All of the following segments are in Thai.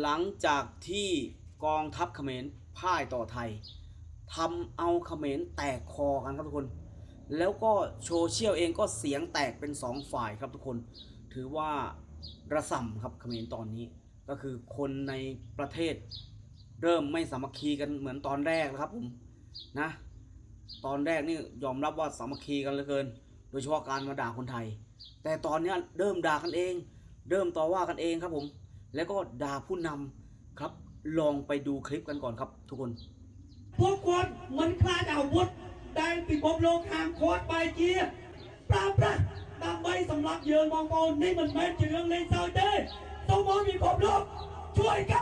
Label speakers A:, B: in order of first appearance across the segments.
A: หลังจากที่กองทัพเขมรพ่ายต่อไทยทำเอาเขมรแตกคอกันครับทุกคน แล้วก็โซเชียลเองก็เสียงแตกเป็นสองฝ่ายครับทุกคน ถือว่าระส่ำครับเขมรตอนนี้ ก็คือคนในประเทศเริ่มไม่สามัคคีกันเหมือนตอนแรกแล้วครับผมนะ ตอนแรกนี่ยอมรับว่าสามัคคีกันเหลือเกิน โดยเฉพาะการมาด่าคนไทย แต่ตอนนี้เริ่มด่ากันเอง เริ่มต่อว่ากันเองครับผม แล้วก็ด่าผู้นำครับ ลองไปดูคลิปกันก่อนครับ ทุกคน
B: พวกคนเหมือนคลาดอาวุธได้ปิดบโลกหางโคตรไปเกียร์ปราบปราตามใบสำหรับเยือนมองโปนนี่มันแม่เจืองเลยเซาเด้ต้องมองมีครบรอบช่วยกัน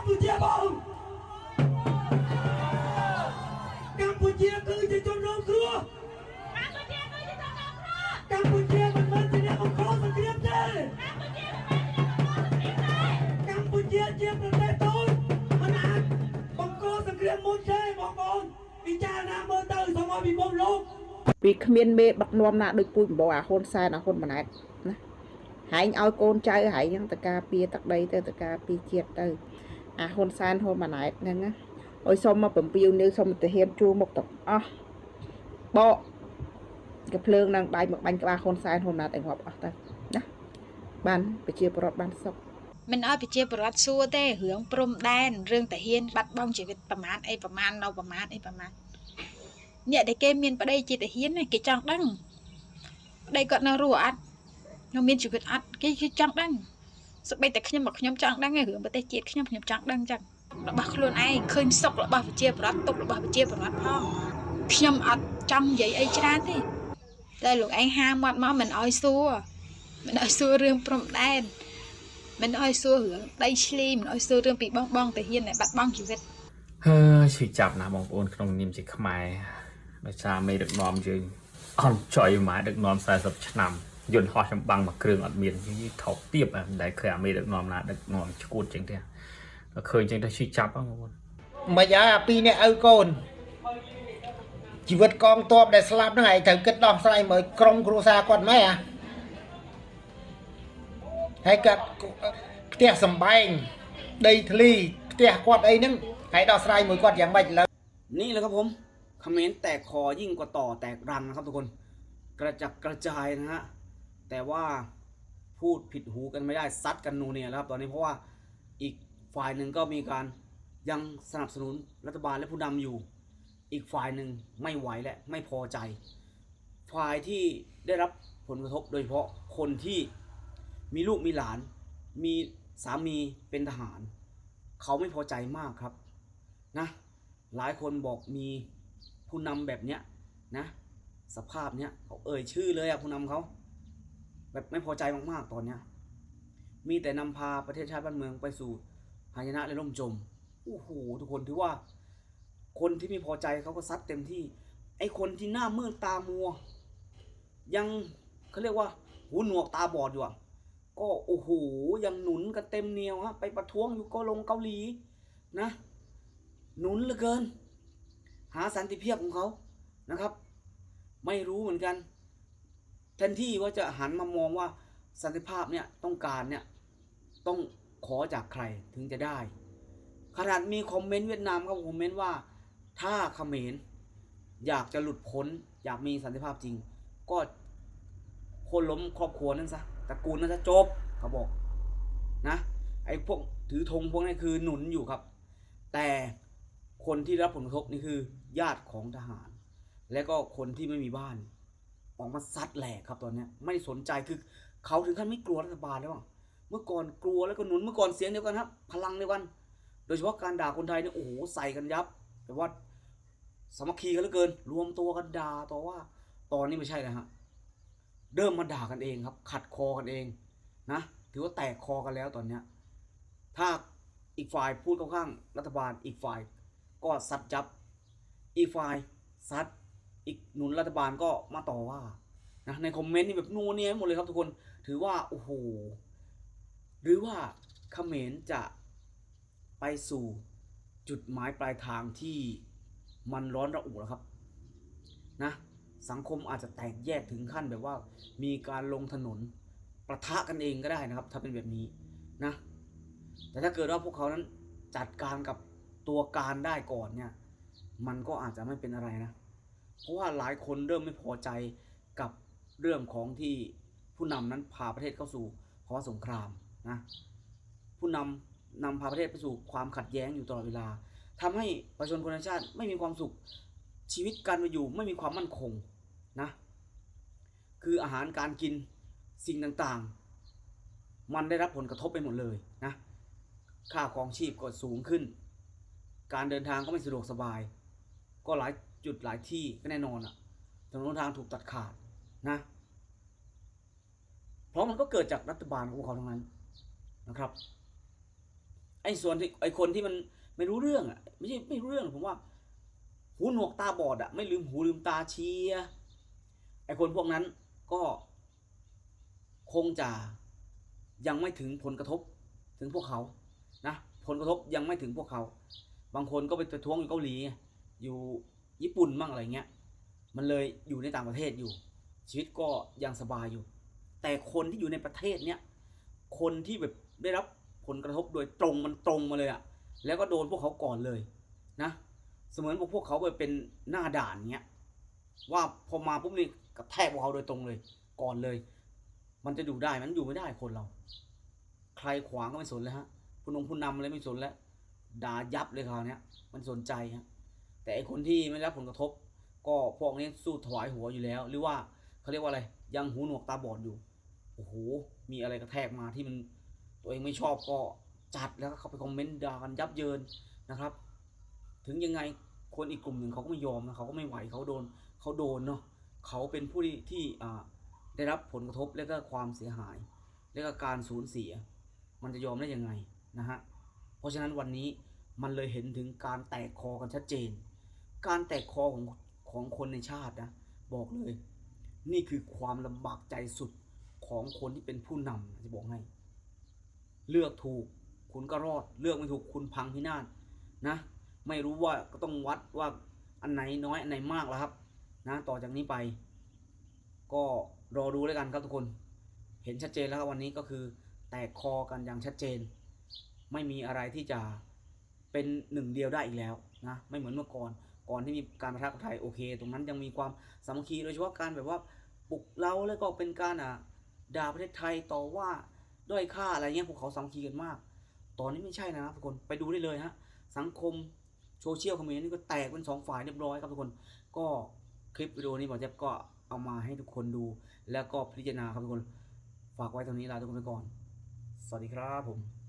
B: រឿងមួយទេបងប្អូនពិចារណាមើលទៅសូមឲ្យពិភពលោក
C: ពីគ្មានមេដឹកនាំណាដូចពូជបោអាហ៊ុនសែនអាហ៊ុនម៉ាណែតណាហែងឲ្យកូនចៅហែងហ្នឹងតកាពីទឹកដីទៅតកាពីជាតិទៅអាហ៊ុនសែនហ៊ុនម៉ាណែតហ្នឹងណាអុយសុំមក7នៅសុំទៅហ៊ានជួមុខទាំងអស់បកកភ្លើងនឹងដៃមកបាញ់ក្បាលហ៊ុនសែនហ៊ុនណាត់ឲ្យងាប់អស់ទៅណាបានប្រជាពលរដ្ឋបានសុខ
D: មិនឲ្យប្រជាពលរដ្ឋសួរទេរឿងព្រំដែនរឿងតាហ៊ានបាត់បង់ជីវិតប្រមាណអីប្រមាណនៅប្រមាណអីប្រមាណអ្នកដែលគេមានប្តីជាតាហ៊ានណាគេចង់ដឹងប្តីគាត់នៅរស់អត់នៅមានជីវិតអត់គេគេចង់ដឹងសម្បីតែខ្ញុំមកខ្ញុំចង់ដឹងឯងរឿងប្រទេសជាតិខ្ញុំខ្ញុំចង់ដឹងចឹងរបស់ខ្លួនឯងឃើញសុខរបស់ប្រជាពលរដ្ឋទុករបស់ប្រជាពលរដ្ឋផងខ្ញុំអត់ចង់និយាយអីច្រើនទេតែលោកឯងហាមាត់មកមិនឲ្យសួរមិនឲ្យសួររឿងព្រំដែន មិនអោយសួររឿងដីឆ្លីមិនអោយសួររឿងពីបងបងតាហ៊ានដែលបាត់បង់ជីវិត
E: ហើយឈឺចាប់ណាស់បងប្អូនក្នុងនាមជាខ្មែរដោយសារមេដឹកនាំយើងអន់ចុយម៉ែដឹកនាំ40ឆ្នាំយន្តហោះចម្បាំងមួយគ្រឿងអត់មានយីថោកទៀបអ่ะមិនដែលឃើញអាមេដឹកនាំណាដឹកនាំឈួតចឹងទេដល់ឃើញចឹងទៅឈឺចាប់ហ្នឹងបងប្អូន
F: មិនហើយអាពីរអ្នកឪកូនជីវិតកងទ័ពដែលស្លាប់ហ្នឹងឯងត្រូវគិតដោះស្រាយមកក្រុមគ្រួសារគាត់ម៉េចអា ហើយគាត់ផ្ទះសំបែងដីធ្លីផ្ទះគាត់អីហ្នឹងហើយដោះស្រាយមួយគាត់យ៉ាងម៉េចឥឡូវ
A: นี่แหละครับผมเขมรแตกคอยิ่งกว่าต่อแตกรังนะครับทุกคน กระจัดกระจายนะฮะ แต่ว่าพูดผิดหูกันไม่ได้ซัดกันนูเนี่ยแล้วครับ ตอนนี้เพราะว่าอีกฝ่ายหนึ่งก็มีการยังสนับสนุนรัฐบาลและผู้นำอยู่ อีกฝ่ายหนึ่งไม่ไหวและไม่พอใจ ฝ่ายที่ได้รับผลกระทบโดยเฉพาะคนที่ มีลูกมีหลาน มีสามีเป็นทหาร เขาไม่พอใจมากครับนะหลายคนบอกมีผู้นำแบบเนี้ยนะสภาพเนี้ยเขาเอ่ยชื่อเลยอะผู้นำเขา แบบไม่พอใจมากๆตอนเนี้ยมีแต่นำพาประเทศชาติบ้านเมืองไปสู่หายนะและล่มจมโอ้โหทุกคนถือว่า คนที่ไม่พอใจเขาก็ซัดเต็มที่ ไอ้คนที่หน้ามืดตามัว ยังเขาเรียกว่า หูหนวกตาบอดอยู่อะ ก็โอ้โหยังหนุนกันเต็มเหนียวฮะไปประท้วงอยู่กาลงเกาหลีนะ หนุนเหลือเกิน หาสันติเพียบของเขานะครับ ไม่รู้เหมือนกันแทนที่ว่าจะหันมามองว่าสันติภาพเนี่ยต้องการเนี่ยต้องขอจากใครถึงจะได้ ขนาดมีคอมเมนต์เวียดนามเขาคอมเมนต์ว่าถ้าเขมรอยากจะหลุดพ้น อยากมีสันติภาพจริง ก็คนล้มครอบครัวนั้นซะ ตระกูลนั้นซะจบเขาบอกนะไอ้พวกถือธงพวกนี้คือหนุนอยู่ครับ แต่คนที่รับผลกระทบนี่คือ ญาติของทหาร และก็คนที่ไม่มีบ้าน ออกมาซัดแหลกครับตอนเนี้ยไม่ได้สนใจคือเขาถึงขั้นไม่กลัวรัฐบาลแล้วอะเมื่อก่อนกลัวแล้วก็หนุนเมื่อก่อนเสียงเดียวกันครับ พลังเดียวกัน โดยเฉพาะการด่าคนไทยเนี่ยโอ้โหใส่กันยับแต่ว่าสามัคคีกันเหลือเกิน รวมตัวกันด่าต่อว่าตอนนี้ไม่ใช่แล้วฮะ เริ่มมาด่ากันเองครับ ขัดคอกันเองนะ ถือว่าแตกคอกันแล้วตอนเนี้ยถ้าอีกฝ่ายพูดเข้าข้างรัฐบาลอีกฝ่ายก็ซัดจับ อีกฝ่ายซัดอีกหนุนรัฐบาลก็มาต่อว่านะในคอมเมนต์นี่แบบนัวเนียหมดเลยครับทุกคนถือว่าโอ้โหหรือว่าเขมรจะไปสู่จุดหมายปลายทางที่มันร้อนระอุแล้วครับนะ สังคมอาจจะแตกแยกถึงขั้นแบบว่า มีการลงถนนประทะกันเองก็ได้นะครับ ถ้าเป็นแบบนี้นะ แต่ถ้าเกิดว่าพวกเขานั้นจัดการกับตัวการได้ก่อนเนี่ยมันก็อาจจะไม่เป็นอะไรนะ เพราะว่าหลายคนเริ่มไม่พอใจกับเรื่องของที่ผู้นำนั้นพาประเทศเข้าสู่ภาวะสงครามนะผู้นำนำพาประเทศไปสู่ความขัดแย้งอยู่ตลอดเวลาทำให้ประชาชนคนในชาติไม่มีความสุข ชีวิตการมาอยู่ไม่มีความมั่นคงนะคืออาหารการกินสิ่งต่างๆ มันได้รับผลกระทบไปหมดเลยนะค่าครองชีพก็สูงขึ้น การเดินทางก็ไม่สะดวกสบาย ก็หลายจุดหลายที่ก็แน่นอนอะถนนหนทางถูกตัดขาดนะเพราะมันก็เกิดจากรัฐบาลของพวกเขาทั้งนั้นนะครับไอ้ส่วนที่ไอ้คนที่มันไม่รู้เรื่องอะไม่ใช่ไม่รู้เรื่องผมว่า หูหนวกตาบอดอะไม่ลืมหูลืมตาเชียไอ้คนพวกนั้นก็คงจะยังไม่ถึงผลกระทบถึงพวกเขานะผลกระทบยังไม่ถึงพวกเขา บางคนก็ไปประท้วงอยู่เกาหลี อยู่ญี่ปุ่นมั่งอะไรเงี้ยมันเลยอยู่ในต่างประเทศอยู่ ชีวิตก็ยังสบายอยู่ แต่คนที่อยู่ในประเทศเนี้ยคนที่แบบได้รับผลกระทบโดยตรงมันตรงมาเลยอะแล้วก็โดนพวกเขาก่อนเลยนะ เสมือนพวกเขาไปเป็นหน้าด่านเงี้ยว่าพอมาปุ๊บนี่กระแทกพวกเขาโดยตรงเลย ก่อนเลย มันจะอยู่ได้มันอยู่ไม่ได้คนเรา ใครขวางก็ไม่สนเลยฮะผู้นงผู้นำอะไรไม่สนแล้วด่ายับเลยคราวนี้ยมันสนใจฮะแต่ไอคนที่ไม่รับผลกระทบ ก็พวกนี้สู้ถวายหัวอยู่แล้ว หรือว่าเขาเรียกว่าอะไร ยังหูหนวกตาบอดอยู่โอ้โหมีอะไรกระแทกมาที่มันตัวเองไม่ชอบก็จัดแล้วก็เข้าไปคอมเมนต์ด่ากันยับเยินนะครับ ถึงยังไงคนอีกกลุ่มหนึ่งเขาก็ไม่ยอมนะเขาก็ไม่ไหวเขาโดนเขาโดนเนาะเขาเป็นผู้ที่ที่ได้รับผลกระทบและก็ความเสียหาย และก็การสูญเสีย มันจะยอมได้ยังไงนะฮะเพราะฉะนั้นวันนี้มันเลยเห็นถึงการแตกคอกันชัดเจน การแตกคอของของคนในชาตินะบอกเลย นี่คือความลำบากใจสุดของคนที่เป็นผู้นำจะบอกให้ เลือกถูกคุณก็รอด เลือกไม่ถูกคุณพังพินาศนะ ไม่รู้ว่าก็ต้องวัดว่าอันไหนน้อยอันไหนมากแล้วครับ นะต่อจากนี้ไป ก็รอดูแล้วกันครับทุกคน เห็นชัดเจนแล้วครับวันนี้ก็คือแตกคอกันอย่างชัดเจน ไม่มีอะไรที่จะเป็นหนึ่งเดียวได้อีกแล้วนะไม่เหมือนเมื่อก่อนก่อนที่มีการประทะกับไทยโอเค ตรงนั้นยังมีความสามัคคีโดยเฉพาะการแบบว่าปลุกเราแล้วก็เป็นการอะด่าประเทศไทยต่อว่าด้อยค่าอะไรเงี้ยพวกเขาสามัคคีกันมาก ตอนนี้ไม่ใช่นะครับทุกคนไปดูได้เลยฮะสังคม โซเชียลคอมเมนต์นี่ก็แตกเป็นสองฝ่ายเรียบร้อยครับทุกคน ก็คลิปวิดีโอนี้หมอแจ๊บก็เอามาให้ทุกคนดู แล้วก็พิจารณาครับทุกคน ฝากไว้ตรงนี้ลาทุกคนไปก่อน สวัสดีครับผม